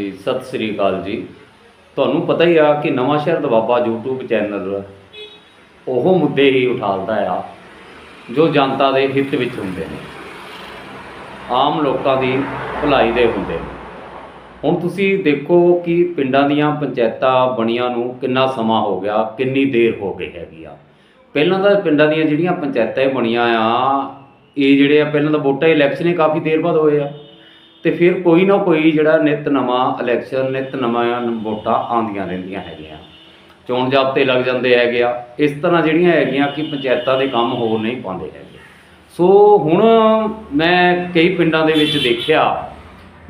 ਹਾਂਜੀ, ਸਤਿ ਸ੍ਰੀ ਅਕਾਲ ਜੀ। ਤੁਹਾਨੂੰ ਪਤਾ ਹੀ ਆ ਕਿ ਨਵਾਂ ਸ਼ਹਿਰ ਦਵਾਬਾ YouTube ਚੈਨਲ ਉਹ ਮੁੱਦੇ ਹੀ ਉਠਾਲਦਾ ਆ, ਜੋ ਜਨਤਾ ਦੇ ਹਿੱਤ ਵਿੱਚ ਹੁੰਦੇ ਨੇ, ਆਮ ਲੋਕਾਂ ਦੀ ਭਲਾਈ ਦੇ ਹੁੰਦੇ ਨੇ। ਹੁਣ ਤੁਸੀਂ ਦੇਖੋ ਕਿ ਪਿੰਡਾਂ ਦੀਆਂ ਪੰਚਾਇਤਾਂ ਬਣੀਆਂ ਨੂੰ ਕਿੰਨਾ ਸਮਾਂ ਹੋ ਗਿਆ, ਕਿੰਨੀ ਦੇਰ ਹੋ ਗਈ ਹੈਗੀ ਆ। ਪਹਿਲਾਂ ਤਾਂ ਪਿੰਡਾਂ ਦੀਆਂ ਜਿਹੜੀਆਂ ਪੰਚਾਇਤਾਂ ਬਣੀਆਂ ਆ, ਇਹ ਜਿਹੜੇ ਆ, ਪਹਿਲਾਂ ਤਾਂ ਵੋਟਾਂ ਇਲੈਕਸ਼ਨ ਹੀ ਕਾਫੀ ਦੇਰ ਬਾਅਦ ਹੋਏ ਆ। ਤੇ ਫਿਰ ਕੋਈ ਨਾ ਕੋਈ ਜਿਹੜਾ ਨਿਤ ਨਵਾਂ ਇਲੈਕਸ਼ਨ ਨਿਤ ਨਵਾਂ ਵੋਟਾਂ ਆਉਂਦੀਆਂ ਰਹਿੰਦੀਆਂ ਹੈਗੀਆਂ। ਚੋਣ ਜਾਬਤੇ ਲੱਗ ਜਾਂਦੇ ਹੈਗੇ ਆ। ਇਸ ਤਰ੍ਹਾਂ ਜਿਹੜੀਆਂ ਹੈਗੀਆਂ ਕਿ ਪੰਚਾਇਤਾਂ ਦੇ ਕੰਮ ਹੋ ਨਹੀਂ ਪਾਉਂਦੇ ਹੈਗੇ। ਸੋ ਹੁਣ ਮੈਂ ਕਈ ਪਿੰਡਾਂ ਦੇ ਵਿੱਚ ਦੇਖਿਆ,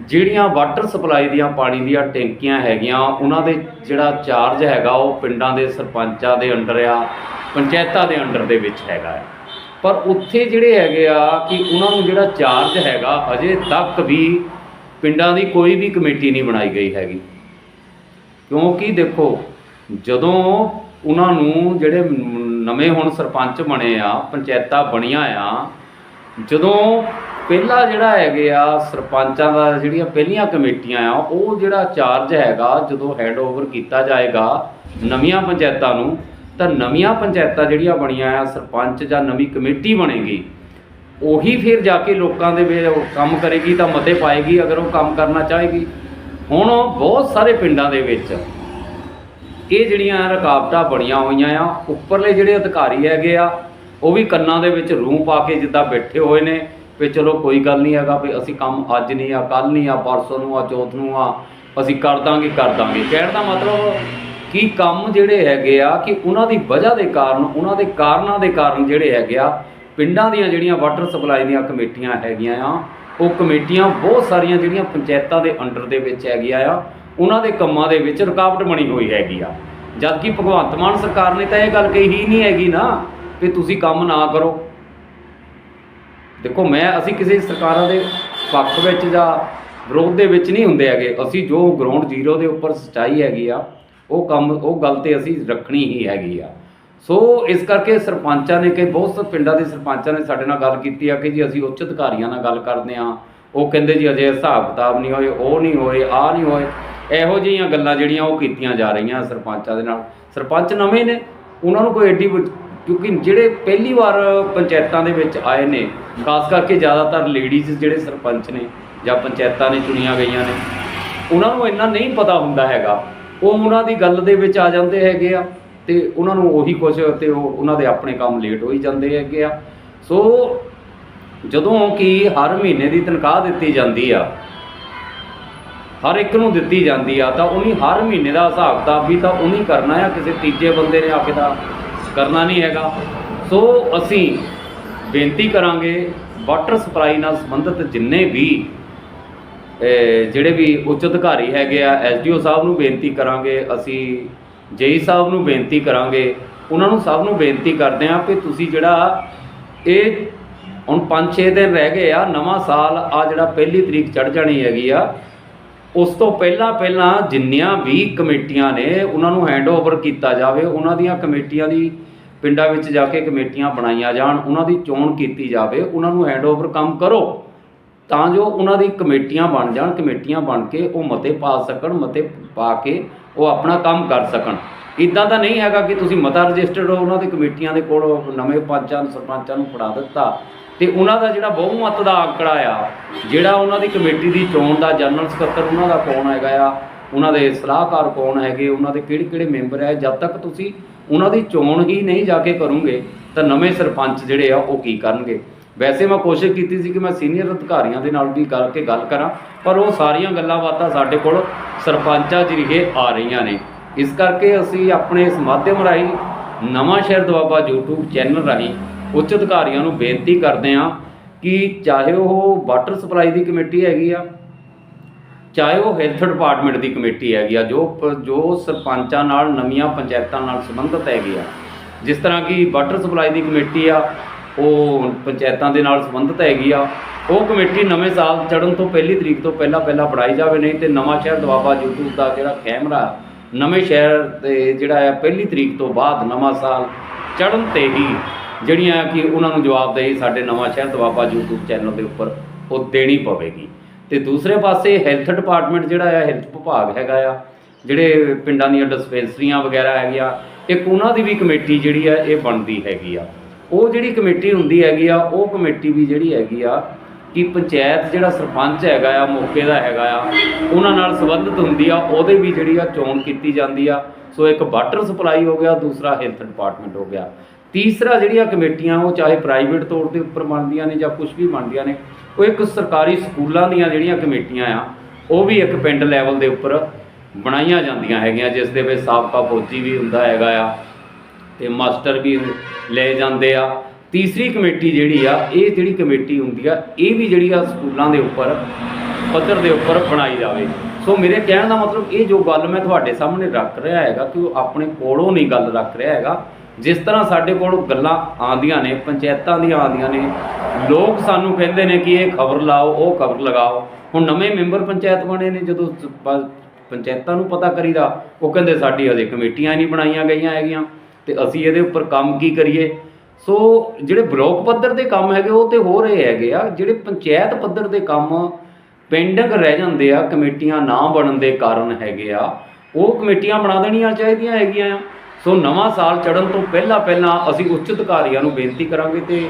ਜਿਹੜੀਆਂ ਵਾਟਰ ਸਪਲਾਈ ਦੀਆਂ ਪਾਣੀ ਦੀਆਂ ਟੈਂਕੀਆਂ ਹੈਗੀਆਂ, ਉਹਨਾਂ ਦੇ ਜਿਹੜਾ ਚਾਰਜ ਹੈਗਾ ਉਹ ਪਿੰਡਾਂ ਦੇ ਸਰਪੰਚਾਂ ਦੇ ਅੰਡਰ ਆ, ਪੰਚਾਇਤਾਂ ਦੇ ਅੰਡਰ ਦੇ ਵਿੱਚ ਹੈਗਾ ਹੈ। ਪਰ ਉੱਥੇ ਜਿਹੜੇ ਹੈਗੇ ਆ ਕਿ ਉਹਨਾਂ ਨੂੰ ਜਿਹੜਾ ਚਾਰਜ ਹੈਗਾ ਅਜੇ ਤੱਕ ਵੀ ਪਿੰਡਾਂ ਦੀ ਕੋਈ ਵੀ ਕਮੇਟੀ ਨਹੀਂ ਬਣਾਈ ਗਈ ਹੈਗੀ। ਕਿਉਂਕਿ ਦੇਖੋ, ਜਦੋਂ ਉਹਨਾਂ ਨੂੰ ਜਿਹੜੇ ਨਵੇਂ ਹੁਣ ਸਰਪੰਚ ਬਣੇ ਆ, ਪੰਚਾਇਤਾਂ ਬਣੀਆਂ ਆ, ਜਦੋਂ ਪਹਿਲਾ ਜਿਹੜਾ ਹੈਗੇ ਆ ਸਰਪੰਚਾਂ ਦਾ ਜਿਹੜੀਆਂ ਪਹਿਲੀਆਂ ਕਮੇਟੀਆਂ ਆ, ਉਹ ਜਿਹੜਾ ਚਾਰਜ ਹੈਗਾ, ਜਦੋਂ ਹੈਂਡਓਵਰ ਕੀਤਾ ਜਾਏਗਾ ਨਵੀਆਂ ਪੰਚਾਇਤਾਂ ਨੂੰ ਤਾਂ ਨਵੀਆਂ ਪੰਚਾਇਤਾਂ ਜਿਹੜੀਆਂ ਬਣੀਆਂ ਆ, ਸਰਪੰਚ ਜਾਂ ਨਵੀਂ ਕਮੇਟੀ ਬਣੇਗੀ, ਉਹੀ ਫਿਰ ਜਾ ਕੇ ਲੋਕਾਂ ਦੇ ਵਿੱਚ ਕੰਮ ਕਰੇਗੀ ਤਾਂ ਮਤੇ ਪਾਏਗੀ ਅਗਰ ਉਹ ਕੰਮ ਕਰਨਾ ਚਾਹੇਗੀ। ਹੁਣ ਬਹੁਤ ਸਾਰੇ ਪਿੰਡਾਂ ਦੇ ਵਿੱਚ ਇਹ ਜਿਹੜੀਆਂ ਰੁਕਾਵਟਾਂ ਬਣੀਆਂ ਹੋਈਆਂ ਆ, ਉੱਪਰਲੇ ਜਿਹੜੇ ਅਧਿਕਾਰੀ ਹੈਗੇ ਆ, ਉਹ ਵੀ ਕੰਨਾਂ ਦੇ ਵਿੱਚ ਰੂੰ ਪਾ ਕੇ ਜਿੱਦਾਂ ਬੈਠੇ ਹੋਏ ਨੇ ਵੀ ਚਲੋ ਕੋਈ ਗੱਲ ਨਹੀਂ ਹੈਗਾ ਵੀ ਅਸੀਂ ਕੰਮ ਅੱਜ ਨਹੀਂ ਆ ਕੱਲ ਨਹੀਂ ਆ, ਪਰਸੋਂ ਨੂੰ ਆ, ਚੌਥ ਨੂੰ ਆ, ਅਸੀਂ ਕਰ ਦਾਂਗੇ ਕਰ ਦਾਂਗੇ। ਕਹਿਣ ਦਾ ਮਤਲਬ ਕੀ ਕੰਮ ਜਿਹੜੇ ਹੈਗੇ ਆ, ਕਿ ਉਹਨਾਂ ਦੀ ਵਜ੍ਹਾ ਦੇ ਕਾਰਨ, ਉਹਨਾਂ ਦੇ ਕਾਰਨਾਂ ਦੇ ਕਾਰਨ ਜਿਹੜੇ ਹੈਗੇ ਆ, ਪਿੰਡਾਂ ਦੀਆਂ ਜਿਹੜੀਆਂ ਵਾਟਰ ਸਪਲਾਈ ਦੀਆਂ ਕਮੇਟੀਆਂ ਹੈਗੀਆਂ ਆ, ਉਹ ਕਮੇਟੀਆਂ ਬਹੁਤ ਸਾਰੀਆਂ ਜਿਹੜੀਆਂ ਪੰਚਾਇਤਾਂ ਦੇ ਅੰਡਰ ਦੇ ਵਿੱਚ ਹੈਗੀਆਂ ਆ, ਉਹਨਾਂ ਦੇ ਕੰਮਾਂ ਦੇ ਵਿੱਚ ਰੁਕਾਵਟ ਬਣੀ ਹੋਈ ਹੈਗੀ ਆ। ਜਦ ਕਿ ਭਗਵੰਤ ਮਾਨ ਸਰਕਾਰ ਨੇ ਤਾਂ ਇਹ ਗੱਲ ਕਹੀ ਹੀ ਨਹੀਂ ਹੈਗੀ ਨਾ, ਵੀ ਤੁਸੀਂ ਕੰਮ ਨਾ ਕਰੋ। ਦੇਖੋ, ਮੈਂ, ਅਸੀਂ ਕਿਸੇ ਸਰਕਾਰਾਂ ਦੇ ਪੱਖ ਵਿੱਚ ਜਾਂ ਵਿਰੋਧ ਦੇ ਵਿੱਚ ਨਹੀਂ ਹੁੰਦੇ ਹੈਗੇ। ਅਸੀਂ ਜੋ ਗਰਾਊਂਡ ਜ਼ੀਰੋ ਦੇ ਉੱਪਰ ਸਚਾਈ ਹੈਗੀ ਆ ਉਹ ਕੰਮ, ਉਹ ਗੱਲ ਤੇ ਅਸੀਂ ਰੱਖਣੀ ਹੀ ਹੈਗੀ ਆ। ਸੋ ਇਸ ਕਰਕੇ ਸਰਪੰਚਾਂ ਨੇ ਕਿ ਬਹੁਤ ਸਾਰੇ ਪਿੰਡਾਂ ਦੇ ਸਰਪੰਚਾਂ ਨੇ ਸਾਡੇ ਨਾਲ ਗੱਲ ਕੀਤੀ ਆ ਕਿ ਜੀ ਅਸੀਂ ਉੱਚ ਅਧਿਕਾਰੀਆਂ ਨਾਲ ਗੱਲ ਕਰਦੇ ਆ। ਉਹ ਕਹਿੰਦੇ ਜੀ ਅਜੇ ਹਿਸਾਬ ਕਿਤਾਬ ਨਹੀਂ ਹੋਏ, ਉਹ ਨਹੀਂ ਹੋਏ ਆ ਨਹੀਂ ਹੋਏ। ਇਹੋ ਜਿਹੀਆਂ ਗੱਲਾਂ ਜਿਹੜੀਆਂ ਉਹ ਕੀਤੀਆਂ ਜਾ ਰਹੀਆਂ ਸਰਪੰਚਾਂ ਦੇ ਨਾਲ। ਸਰਪੰਚ ਨਵੇਂ ਨੇ, ਉਹਨਾਂ ਨੂੰ ਕੋਈ ਐਡੀ ਕਿਉਂਕਿ ਜਿਹੜੇ ਪਹਿਲੀ ਵਾਰ ਪੰਚਾਇਤਾਂ ਦੇ ਵਿੱਚ ਆਏ ਨੇ, ਖਾਸ ਕਰਕੇ ਜ਼ਿਆਦਾਤਰ ਲੇਡੀਜ਼ ਜਿਹੜੇ ਸਰਪੰਚ ਨੇ ਜਾਂ ਪੰਚਾਇਤਾਂ ਨੇ ਚੁਣੀਆਂ ਗਈਆਂ ਨੇ, ਉਹਨਾਂ ਨੂੰ ਇੰਨਾ ਨਹੀਂ ਪਤਾ ਹੁੰਦਾ ਹੈਗਾ ਉਹ ਉਹਨਾਂ ਦੀ ਗੱਲ ਦੇ ਵਿੱਚ ਆ ਜਾਂਦੇ ਹੈਗੇ ਆ ਤੇ ਉਹਨਾਂ ਨੂੰ ਉਹੀ ਕੁਝ ਤੇ ਉਹ ਉਹਨਾਂ ਦੇ ਆਪਣੇ ਕੰਮ ਲੇਟ ਹੋਈ ਜਾਂਦੇ ਹੈਗੇ ਆ। ਸੋ ਜਦੋਂ ਕਿ ਹਰ ਮਹੀਨੇ ਦੀ ਤਨਖਾਹ ਦਿੱਤੀ ਜਾਂਦੀ ਆ, ਹਰ ਇੱਕ ਨੂੰ ਦਿੱਤੀ ਜਾਂਦੀ ਆ, ਤਾਂ ਉਹਨੀ ਹਰ ਮਹੀਨੇ ਦਾ ਹਿਸਾਬ ਕਿਤਾਬ ਵੀ ਤਾਂ ਉਹਨੀ ਕਰਨਾ ਆ, ਕਿਸੇ ਤੀਜੇ ਬੰਦੇ ਨੇ ਆ ਕੇ ਤਾਂ ਕਰਨਾ ਨਹੀਂ ਹੈਗਾ। ਸੋ ਅਸੀਂ ਬੇਨਤੀ ਕਰਾਂਗੇ ਵਾਟਰ ਸਪਲਾਈ ਨਾਲ ਸੰਬੰਧਿਤ ਜਿੰਨੇ ਵੀ ਜਿਹੜੇ ਵੀ ਉੱਚ ਅਧਿਕਾਰੀ ਹੈਗੇ ਆ ਐਸਡੀਓ ਸਾਹਿਬ ਨੂੰ ਬੇਨਤੀ ਕਰਾਂਗੇ, ਅਸੀਂ ਜੇਈ ਸਾਹਿਬ ਨੂੰ ਬੇਨਤੀ ਕਰਾਂਗੇ, ਉਹਨਾਂ ਨੂੰ ਸਭ ਨੂੰ ਬੇਨਤੀ ਕਰਦੇ ਆ ਕਿ ਤੁਸੀਂ ਜਿਹੜਾ ਇਹ ਹੁਣ 5-6 ਦਿਨ ਰਹਿ ਗਏ ਆ, ਨਵਾਂ ਸਾਲ ਆ ਜਿਹੜਾ ਪਹਿਲੀ ਤਰੀਕ ਚੜ ਜਾਣੀ ਹੈਗੀ ਆ, ਉਸ ਤੋਂ ਪਹਿਲਾਂ ਪਹਿਲਾਂ ਜਿੰਨੀਆਂ ਵੀ ਕਮੇਟੀਆਂ ਨੇ, ਉਹਨਾਂ ਨੂੰ ਹੈਂਡਓਵਰ ਕੀਤਾ ਜਾਵੇ, ਉਹਨਾਂ ਦੀਆਂ ਕਮੇਟੀਆਂ ਦੀ ਪਿੰਡਾਂ ਵਿੱਚ ਜਾ ਕੇ ਕਮੇਟੀਆਂ ਬਣਾਈਆਂ ਜਾਣ, ਉਹਨਾਂ ਦੀ ਚੋਣ ਕੀਤੀ ਜਾਵੇ, ਉਹਨਾਂ ਨੂੰ ਹੈਂਡਓਵਰ ਕੰਮ ਕਰੋ। ਤਾਂ ਜੋ ਉਹਨਾਂ ਦੀ ਕਮੇਟੀਆਂ ਬਣ ਜਾਣ, ਕਮੇਟੀਆਂ ਬਣ ਕੇ ਉਹ ਮਤੇ ਪਾ ਸਕਣ, ਮਤੇ ਪਾ ਕੇ ਉਹ ਆਪਣਾ ਕੰਮ ਕਰ ਸਕਣ। ਇਦਾਂ ਤਾਂ ਨਹੀਂ ਹੈਗਾ ਕਿ ਤੁਸੀਂ ਮਤਾ ਰਜਿਸਟਰਡ ਹੋ, ਉਹਨਾਂ ਦੇ ਕਮੇਟੀਆਂ ਦੇ ਕੋਲ ਨਵੇਂ ਪੰਚਾਂ ਨੂੰ ਸਰਪੰਚਾਂ ਨੂੰ ਫੜਾ ਦਿੱਤਾ। ਤੇ ਉਹਨਾਂ ਦਾ ਜਿਹੜਾ ਬਹੁਮਤ ਦਾ ਆંકੜਾ ਆ, ਜਿਹੜਾ ਉਹਨਾਂ ਦੀ ਕਮੇਟੀ ਦੀ ਚੋਣ ਦਾ ਜਨਰਲ ਸਕੱਤਰ ਉਹਨਾਂ ਦਾ ਕੌਣ ਹੈਗਾ ਆ, ਉਹਨਾਂ ਦੇ ਸਲਾਹਕਾਰ ਕੌਣ ਹੈਗੇ, ਉਹਨਾਂ ਦੇ ਕਿਹੜੇ ਕਿਹੜੇ ਮੈਂਬਰ ਹੈ ਜਦ ਤੱਕ ਤੁਸੀਂ ਉਹਨਾਂ ਦੀ ਚੋਣ ਹੀ ਨਹੀਂ ਜਾ ਕੇ ਕਰੋਗੇ, ਤਾਂ ਨਵੇਂ ਸਰਪੰਚ ਜਿਹੜੇ ਆ ਉਹ ਕੀ ਕਰਨਗੇ? ਵੈਸੇ ਮੈਂ ਕੋਸ਼ਿਸ਼ ਕੀਤੀ ਸੀ ਕਿ ਮੈਂ ਸੀਨੀਅਰ ਅਧਿਕਾਰੀਆਂ ਦੇ ਨਾਲ ਵੀ ਕਰਕੇ ਗੱਲ ਕਰਾਂ, ਪਰ ਉਹ ਸਾਰੀਆਂ ਗੱਲਾਂ ਬਾਤਾਂ ਸਾਡੇ ਕੋਲ ਸਰਪੰਚਾਂ ਜਰੀਏ ਆ ਰਹੀਆਂ ਨੇ। ਇਸ ਕਰਕੇ ਅਸੀਂ ਆਪਣੇ ਇਸ ਮਾਧਿਅਮ ਰਾਹੀਂ ਨਵਾਂ ਸ਼ਹਿਰ ਦੁਆਬਾ YouTube ਚੈਨਲ ਰਾਹੀਂ ਉੱਚ ਅਧਿਕਾਰੀਆਂ ਨੂੰ ਬੇਨਤੀ ਕਰਦੇ ਹਾਂ ਕਿ ਚਾਹੇ ਉਹ ਵਾਟਰ ਸਪਲਾਈ ਦੀ ਕਮੇਟੀ ਹੈਗੀ ਆ, ਚਾਹੇ ਉਹ ਹੈਲਥ ਡਿਪਾਰਟਮੈਂਟ ਦੀ ਕਮੇਟੀ ਹੈਗੀ ਆ, ਜੋ ਪ- ਜੋ ਸਰਪੰਚਾਂ ਨਾਲ, ਨਵੀਆਂ ਪੰਚਾਇਤਾਂ ਨਾਲ ਸੰਬੰਧਿਤ ਹੈਗੀ ਆ। ਜਿਸ ਤਰ੍ਹਾਂ ਕਿ ਵਾਟਰ ਸਪਲਾਈ ਦੀ ਕਮੇਟੀ ਆ ਉਹ ਪੰਚਾਇਤਾਂ ਦੇ ਨਾਲ ਸੰਬੰਧਿਤ ਹੈਗੀ ਆ। ਉਹ ਕਮੇਟੀ ਨਵੇਂ ਸਾਲ ਚੜ੍ਹਨ ਤੋਂ ਪਹਿਲੀ ਤਰੀਕ ਤੋਂ ਪਹਿਲਾਂ ਪਹਿਲਾਂ ਬਣਾਈ ਜਾਵੇ, ਨਹੀਂ ਤੇ ਨਵਾਂ ਸ਼ਹਿਰ ਦਵਾਬਾ YouTube ਦਾ ਜਿਹੜਾ ਕੈਮਰਾ, ਨਵੇਂ ਸ਼ਹਿਰ 'ਤੇ ਜਿਹੜਾ ਆ ਪਹਿਲੀ ਤਰੀਕ ਤੋਂ ਬਾਅਦ ਨਵਾਂ ਸਾਲ ਚੜ੍ਹਨ ਤੇ ਹੀ ਜਿਹੜੀਆਂ ਕਿ ਉਹਨਾਂ ਨੂੰ ਜਵਾਬਦੇਹੀ ਸਾਡੇ ਨਵਾਂ ਸ਼ਹਿਰ ਦਵਾਬਾ YouTube ਚੈਨਲ ਦੇ ਉੱਪਰ ਉਹ ਦੇਣੀ ਪਵੇਗੀ। ਤੇ ਦੂਸਰੇ ਪਾਸੇ ਹੈਲਥ ਡਿਪਾਰਟਮੈਂਟ ਜਿਹੜਾ ਆ ਹੈਲਥ ਵਿਭਾਗ ਹੈਗਾ ਆ, ਜਿਹੜੇ ਪਿੰਡਾਂ ਦੀਆਂ ਡਿਸਪੈਂਸਰੀਆਂ ਵਗੈਰਾ ਹੈਗੀਆਂ, ਇੱਕ ਉਹਨਾਂ ਦੀ ਵੀ ਕਮੇਟੀ ਜਿਹੜੀ ਆ, ਇਹ ਬਣਦੀ ਹੈਗੀ ਆ। ਉਹ ਜਿਹੜੀ ਕਮੇਟੀ ਹੁੰਦੀ ਹੈਗੀ ਆ, ਉਹ ਕਮੇਟੀ ਵੀ ਜਿਹੜੀ ਹੈਗੀ ਆ ਕਿ ਪੰਚਾਇਤ ਜਿਹੜਾ ਸਰਪੰਚ ਹੈਗਾ ਆ, ਮੌਕੇ ਦਾ ਹੈਗਾ ਆ, ਉਹਨਾਂ ਨਾਲ ਸੰਬੰਧਿਤ ਹੁੰਦੀ ਆ, ਉਹਦੇ ਵੀ ਜਿਹੜੀ ਆ ਚੋਣ ਕੀਤੀ ਜਾਂਦੀ ਆ। ਸੋ ਇੱਕ ਵਾਟਰ ਸਪਲਾਈ ਹੋ ਗਿਆ, ਦੂਸਰਾ ਹੈਲਥ ਡਿਪਾਰਟਮੈਂਟ ਹੋ ਗਿਆ। ਤੀਸਰਾ ਜਿਹੜੀਆਂ ਕਮੇਟੀਆਂ, ਉਹ ਚਾਹੇ ਪ੍ਰਾਈਵੇਟ ਤੌਰ ਦੇ ਉੱਪਰ ਬਣਦੀਆਂ ਨੇ ਜਾਂ ਕੁਝ ਵੀ ਬਣਦੀਆਂ ਨੇ, ਉਹ ਇੱਕ ਸਰਕਾਰੀ ਸਕੂਲਾਂ ਦੀਆਂ ਜਿਹੜੀਆਂ ਕਮੇਟੀਆਂ ਆ, ਉਹ ਵੀ ਇੱਕ ਪਿੰਡ ਲੈਵਲ ਦੇ ਉੱਪਰ ਬਣਾਈਆਂ ਜਾਂਦੀਆਂ ਹੈਗੀਆਂ, ਜਿਸ ਦੇ ਵਿੱਚ ਸਾਬਕਾ ਫੌਜੀ ਵੀ ਹੁੰਦਾ ਹੈਗਾ ਆ ਤੇ ਮਾਸਟਰ ਵੀ ਲੈ ਜਾਂਦੇ ਆ। ਤੀਸਰੀ ਕਮੇਟੀ ਜਿਹੜੀ ਆ, ਇਹ ਜਿਹੜੀ ਕਮੇਟੀ ਹੁੰਦੀ ਆ, ਇਹ ਵੀ ਜਿਹੜੀ ਆ ਸਕੂਲਾਂ ਦੇ ਉੱਪਰ, ਪੱਧਰ ਦੇ ਉੱਪਰ ਬਣਾਈ ਜਾਵੇ। ਸੋ ਮੇਰੇ ਕਹਿਣ ਦਾ ਮਤਲਬ ਇਹ ਜੋ ਗੱਲ ਮੈਂ ਤੁਹਾਡੇ ਸਾਹਮਣੇ ਰੱਖ ਰਿਹਾ ਹੈਗਾ ਕਿ ਉਹ ਆਪਣੇ ਕੋਲੋਂ ਨਹੀਂ ਗੱਲ ਰੱਖ ਰਿਹਾ ਹੈਗਾ। ਜਿਸ ਤਰ੍ਹਾਂ ਸਾਡੇ ਕੋਲ ਗੱਲਾਂ ਆਉਂਦੀਆਂ ਨੇ, ਪੰਚਾਇਤਾਂ ਦੀਆਂ ਆਉਂਦੀਆਂ ਨੇ, ਲੋਕ ਸਾਨੂੰ ਕਹਿੰਦੇ ਨੇ ਕਿ ਇਹ ਖਬਰ ਲਾਓ, ਉਹ ਖਬਰ ਲਗਾਓ। ਹੁਣ ਨਵੇਂ ਮੈਂਬਰ ਪੰਚਾਇਤ ਬਣੇ ਨੇ, ਜਦੋਂ ਪੰਚਾਇਤਾਂ ਨੂੰ ਪਤਾ ਕਰੀਦਾ, ਉਹ ਕਹਿੰਦੇ ਸਾਡੀ ਹਜੇ ਕਮੇਟੀਆਂ ਨਹੀਂ ਬਣਾਈਆਂ ਗਈਆਂ ਹੈਗੀਆਂ। ਤੇ ਅਸੀਂ ਇਹਦੇ ਉੱਪਰ ਕੰਮ ਕੀ ਕਰੀਏ? ਸੋ ਜਿਹੜੇ ਬਲਾਕ ਪੱਧਰ ਦੇ ਕੰਮ ਹੈਗੇ, ਉਹ ਤੇ ਹੋ ਰਹੇ ਹੈਗੇ ਆ। ਜਿਹੜੇ ਪੰਚਾਇਤ ਪੱਧਰ ਦੇ ਕੰਮ ਪੈਂਡਿੰਗ ਰਹਿ ਜਾਂਦੇ ਆ, ਕਮੇਟੀਆਂ ਨਾ ਬਣਨ ਦੇ ਕਾਰਨ ਹੈਗੇ ਆ, ਉਹ ਕਮੇਟੀਆਂ ਬਣਾ ਦੇਣੀਆਂ ਚਾਹੀਦੀਆਂ ਹੈਗੀਆਂ ਆ। ਸੋ ਨਵਾਂ ਸਾਲ ਚੜ੍ਹਨ ਤੋਂ ਪਹਿਲਾਂ ਪਹਿਲਾਂ ਅਸੀਂ ਉੱਚ ਅਧਿਕਾਰੀਆਂ ਨੂੰ ਬੇਨਤੀ ਕਰਾਂਗੇ ਤੇ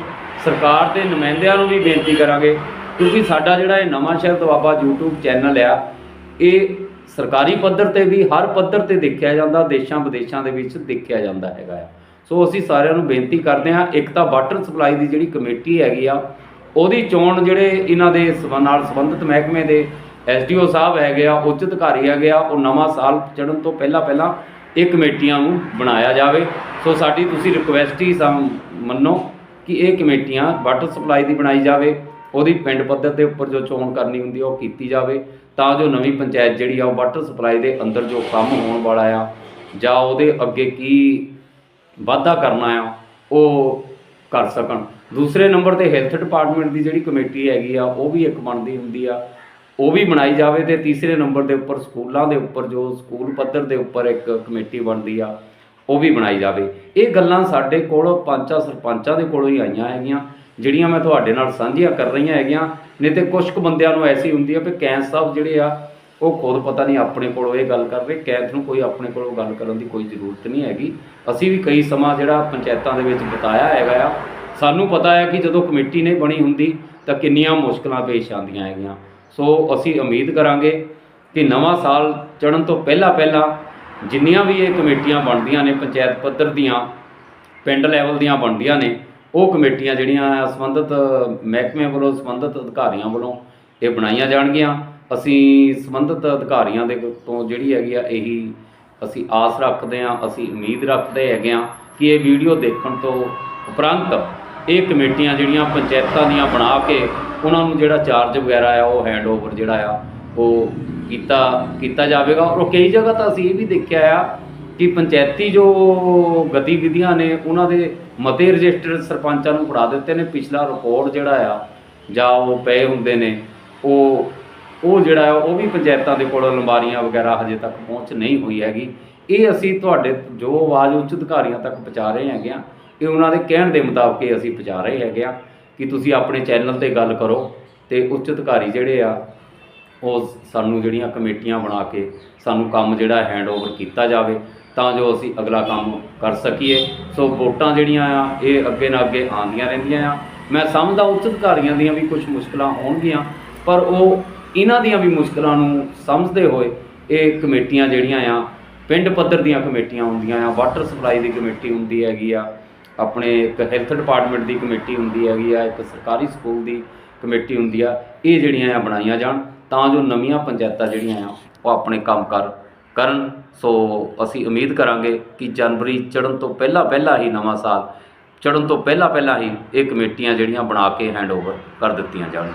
ਸਰਕਾਰ ਦੇ ਨੁਮਾਇੰਦਿਆਂ ਨੂੰ ਵੀ ਬੇਨਤੀ ਕਰਾਂਗੇ। ਕਿਉਂਕਿ ਸਾਡਾ ਜਿਹੜਾ ਇਹ ਨਵਾਂ ਸ਼ਹਿਰ ਦੁਆਬਾ YouTube ਚੈਨਲ ਆ, ਇਹ ਸਰਕਾਰੀ ਪੱਧਰ ਤੇ ਵੀ, ਹਰ ਪੱਧਰ ਤੇ ਦੇਖਿਆ ਜਾਂਦਾ, ਦੇਸ਼ਾਂ ਵਿਦੇਸ਼ਾਂ ਦੇ ਵਿੱਚ ਦੇਖਿਆ ਜਾਂਦਾ ਹੈਗਾ ਆ। ਸੋ ਅਸੀਂ ਸਾਰਿਆਂ ਨੂੰ ਬੇਨਤੀ ਕਰਦੇ ਹਾਂ, ਇੱਕ ਤਾਂ ਵਾਟਰ ਸਪਲਾਈ ਦੀ ਜਿਹੜੀ ਕਮੇਟੀ ਹੈਗੀ ਆ, ਉਹਦੀ ਚੋਣ ਜਿਹੜੇ ਇਹਨਾਂ ਦੇ ਸਬੰ- ਨਾਲ ਸੰਬੰਧਿਤ ਮਹਿਕਮੇ ਦੇ ਐਸਡੀਓ ਸਾਹਿਬ ਹੈਗੇ ਆ, ਉੱਚ ਅਧਿਕਾਰੀ ਹੈਗੇ ਆ, ਉਹ ਨਵਾਂ ਸਾਲ ਚੜ੍ਹਨ ਤੋਂ ਪਹਿਲਾਂ ਪਹਿਲਾਂ ਇਹ ਕਮੇਟੀਆਂ ਨੂੰ ਬਣਾਇਆ ਜਾਵੇ। ਸੋ ਸਾਡੀ ਤੁਸੀਂ ਰਿਕੁਐਸਟ ਹੀ ਸਮ ਮੰਨੋ ਕਿ ਇਹ ਕਮੇਟੀਆਂ ਵਾਟਰ ਸਪਲਾਈ ਦੀ ਬਣਾਈ ਜਾਵੇ। ਉਹਦੀ ਪਿੰਡ ਪੱਧਰ ਦੇ ਉੱਪਰ ਜੋ ਚੋਣ ਕਰਨੀ ਹੁੰਦੀ ਆ, ਉਹ ਕੀਤੀ ਜਾਵੇ। ਤਾਂ ਜੋ ਨਵੀਂ ਪੰਚਾਇਤ ਜਿਹੜੀ ਆ, ਉਹ ਵਾਟਰ ਸਪਲਾਈ ਦੇ ਅੰਦਰ ਜੋ ਕੰਮ ਹੋਣ ਵਾਲਾ ਆ, ਜਾਂ ਉਹਦੇ ਅੱਗੇ ਕੀ ਵਾਧਾ ਕਰਨਾ ਆ, ਉਹ ਕਰ ਸਕਣ। ਦੂਸਰੇ ਨੰਬਰ ਤੇ ਹੈਲਥ ਡਿਪਾਰਟਮੈਂਟ ਦੀ ਜਿਹੜੀ ਕਮੇਟੀ ਹੈਗੀ ਆ, ਉਹ ਵੀ ਇੱਕ ਬਣਦੀ ਹੁੰਦੀ ਆ। ਉਹ ਵੀ ਬਣਾਈ ਜਾਵੇ ਤੇ ਤੀਸਰੇ ਨੰਬਰ ਦੇ ਉੱਪਰ ਸਕੂਲਾਂ ਦੇ ਉੱਪਰ ਜੋ ਸਕੂਲ ਪੱਧਰ ਦੇ ਉੱਪਰ ਇੱਕ ਕਮੇਟੀ ਬਣਦੀ ਆ, ਉਹ ਵੀ ਬਣਾਈ ਜਾਵੇ। ਇਹ ਗੱਲਾਂ ਸਾਡੇ ਕੋਲ ਪੰਚਾਂ, ਸਰਪੰਚਾਂ ਦੇ ਕੋਲੋਂ ਹੀ ਆਈਆਂ ਹੈਗੀਆਂ। ਜਿਹੜੀਆਂ ਮੈਂ ਤੁਹਾਡੇ ਨਾਲ ਸਾਂਝੀਆਂ ਕਰ ਰਹੀਆਂ ਹੈਗੀਆਂ, ਨਹੀਂ ਤੇ ਕੁਝ ਕੁ ਬੰਦਿਆਂ ਨੂੰ ਐਸੀ ਹੁੰਦੀ ਆ ਵੀ ਕੈਂਸ ਸਾਹਿਬ ਜਿਹੜੇ ਆ, ਉਹ ਖੁਦ ਪਤਾ ਨਹੀਂ ਆਪਣੇ ਕੋਲੋਂ ਇਹ ਗੱਲ ਕਰ ਰਹੇ ਕੈਂਸ ਨੂੰ ਕੋਈ ਆਪਣੇ ਕੋਲੋਂ ਗੱਲ ਕਰਨ ਦੀ ਕੋਈ ਜ਼ਰੂਰਤ ਨਹੀਂ ਹੈਗੀ। ਅਸੀਂ ਵੀ ਕਈ ਸਮਾਂ ਜਿਹੜਾ ਪੰਚਾਇਤਾਂ ਦੇ ਵਿੱਚ ਬਿਤਾਇਆ ਹੈਗਾ ਆ, ਸਾਨੂੰ ਪਤਾ ਹੈ ਕਿ ਜਦੋਂ ਕਮੇਟੀ ਨਹੀਂ ਬਣੀ ਹੁੰਦੀ, ਤਾਂ ਕਿੰਨੀਆਂ ਮੁਸ਼ਕਲਾਂ ਪੇਸ਼ ਆਉਂਦੀਆਂ ਹੈਗੀਆਂ। ਸੋ ਅਸੀਂ ਉਮੀਦ ਕਰਾਂਗੇ ਕਿ ਨਵਾਂ ਸਾਲ ਚੜ੍ਹਨ ਤੋਂ ਪਹਿਲਾਂ ਪਹਿਲਾਂ ਜਿੰਨੀਆਂ ਵੀ ਇਹ ਕਮੇਟੀਆਂ ਬਣਦੀਆਂ ਨੇ, ਪੰਚਾਇਤ ਪੱਧਰ ਦੀਆਂ, ਪਿੰਡ ਲੈਵਲ ਦੀਆਂ ਬਣਦੀਆਂ ਨੇ ਉਹ ਕਮੇਟੀਆਂ ਜਿਹੜੀਆਂ ਆ ਸੰਬੰਧਿਤ ਮਹਿਕਮੇ ਵੱਲੋਂ, ਸੰਬੰਧਿਤ ਅਧਿਕਾਰੀਆਂ ਵੱਲੋਂ ਇਹ ਬਣਾਈਆਂ ਜਾਣਗੀਆਂ। ਅਸੀਂ ਸੰਬੰਧਿਤ ਅਧਿਕਾਰੀਆਂ ਦੇ ਤੋਂ ਜਿਹੜੀ ਹੈਗੀ ਆ, ਇਹੀ ਅਸੀਂ ਆਸ ਰੱਖਦੇ ਹਾਂ, ਅਸੀਂ ਉਮੀਦ ਰੱਖਦੇ ਹੈਗੇ ਆ ਕਿ ਇਹ ਵੀਡੀਓ ਦੇਖਣ ਤੋਂ ਉਪਰੰਤ ਇਹ ਕਮੇਟੀਆਂ ਜਿਹੜੀਆਂ ਪੰਚਾਇਤਾਂ ਦੀਆਂ ਬਣਾ ਕੇ ਉਹਨਾਂ ਨੂੰ ਜਿਹੜਾ ਚਾਰਜ ਵਗੈਰਾ ਆ, ਉਹ ਹੈਂਡਓਵਰ ਜਿਹੜਾ ਆ, ਉਹ ਕੀਤਾ ਕੀਤਾ ਜਾਵੇਗਾ। ਔਰ ਕਈ ਜਗ੍ਹਾ ਤਾਂ ਅਸੀਂ ਇਹ ਵੀ ਦੇਖਿਆ ਆ ਕਿ ਪੰਚਾਇਤੀ ਜੋ ਗਤੀਵਿਧੀਆਂ ਨੇ, ਉਹਨਾਂ ਦੇ ਮਤੇ ਰਜਿਸਟਰ ਸਰਪੰਚਾਂ ਨੂੰ ਫੜਾ ਦਿੱਤੇ ਨੇ। ਪਿਛਲਾ ਰਿਕਾਰਡ ਜਿਹੜਾ ਆ, ਜਾਂ ਉਹ ਪਏ ਹੁੰਦੇ ਨੇ, ਉਹ ਉਹ ਜਿਹੜਾ ਆ, ਉਹ ਵੀ ਪੰਚਾਇਤਾਂ ਦੇ ਕੋਲ ਲੰਬਾਰੀਆਂ ਵਗੈਰਾ ਹਜੇ ਤੱਕ ਪਹੁੰਚ ਨਹੀਂ ਹੋਈ ਹੈਗੀ। ਇਹ ਅਸੀਂ ਤੁਹਾਡੇ, ਜੋ ਆਵਾਜ਼ ਉੱਚ ਅਧਿਕਾਰੀਆਂ ਤੱਕ ਪਹੁੰਚਾ ਰਹੇ ਹੈਗੇ ਆ, ਇਹ ਉਹਨਾਂ ਦੇ ਕਹਿਣ ਦੇ ਮੁਤਾਬਕ ਹੀ ਅਸੀਂ ਪਹੁੰਚਾ ਰਹੇ ਹੈਗੇ ਆ ਕਿ ਤੁਸੀਂ ਆਪਣੇ ਚੈਨਲ ਤੇ ਗੱਲ ਕਰੋ ਤੇ ਉੱਚ ਅਧਿਕਾਰੀ ਜਿਹੜੇ ਆ, ਉਹ ਸਾਨੂੰ ਜਿਹੜੀਆਂ ਕਮੇਟੀਆਂ ਬਣਾ ਕੇ ਸਾਨੂੰ ਕੰਮ ਜਿਹੜਾ ਹੈਂਡਓਵਰ ਕੀਤਾ ਜਾਵੇ। ਤਾਂ ਜੋ ਅਸੀਂ ਅਗਲਾ ਕੰਮ ਕਰ ਸਕੀਏ। ਸੋ ਵੋਟਾਂ ਜਿਹੜੀਆਂ ਆ, ਇਹ ਅੱਗੇ ਨਾ ਅੱਗੇ ਆਉਂਦੀਆਂ ਰਹਿੰਦੀਆਂ ਆ। ਮੈਂ ਸਮਝਦਾ ਉੱਚ ਅਧਿਕਾਰੀਆਂ ਦੀਆਂ ਵੀ ਕੁਝ ਮੁਸ਼ਕਲਾਂ ਹੋਣਗੀਆਂ, ਪਰ ਉਹ ਇਹਨਾਂ ਦੀਆਂ ਵੀ ਮੁਸ਼ਕਲਾਂ ਨੂੰ ਸਮਝਦੇ ਹੋਏ ਇਹ ਕਮੇਟੀਆਂ ਜਿਹੜੀਆਂ ਆ, ਪਿੰਡ ਪੱਧਰ ਦੀਆਂ ਕਮੇਟੀਆਂ ਹੁੰਦੀਆਂ ਆ, ਵਾਟਰ ਸਪਲਾਈ ਦੀ ਕਮੇਟੀ ਹੁੰਦੀ ਹੈਗੀ ਆ, ਆਪਣੇ ਇੱਕ ਹੈਲਥ ਡਿਪਾਰਟਮੈਂਟ ਦੀ ਕਮੇਟੀ ਹੁੰਦੀ ਹੈਗੀ ਆ, ਇੱਕ ਸਰਕਾਰੀ ਸਕੂਲ ਦੀ ਕਮੇਟੀ ਹੁੰਦੀ ਆ, ਇਹ ਜਿਹੜੀਆਂ ਆ ਬਣਾਈਆਂ ਜਾਣ, ਤਾਂ ਜੋ ਨਵੀਆਂ ਪੰਚਾਇਤਾਂ ਜਿਹੜੀਆਂ ਆ, ਉਹ ਆਪਣੇ ਕੰਮ ਕਰ ਕਰਨ। ਸੋ ਅਸੀਂ ਉਮੀਦ ਕਰਾਂਗੇ ਕਿ ਜਨਵਰੀ ਚੜ੍ਹਨ ਤੋਂ ਪਹਿਲਾਂ ਪਹਿਲਾਂ ਹੀ ਨਵਾਂ ਸਾਲ ਚੜ੍ਹਨ ਤੋਂ ਪਹਿਲਾਂ ਪਹਿਲਾਂ ਹੀ ਇਹ ਕਮੇਟੀਆਂ ਜਿਹੜੀਆਂ ਬਣਾ ਕੇ ਹੈਂਡਓਵਰ ਕਰ ਦਿੱਤੀਆਂ ਜਾਣ।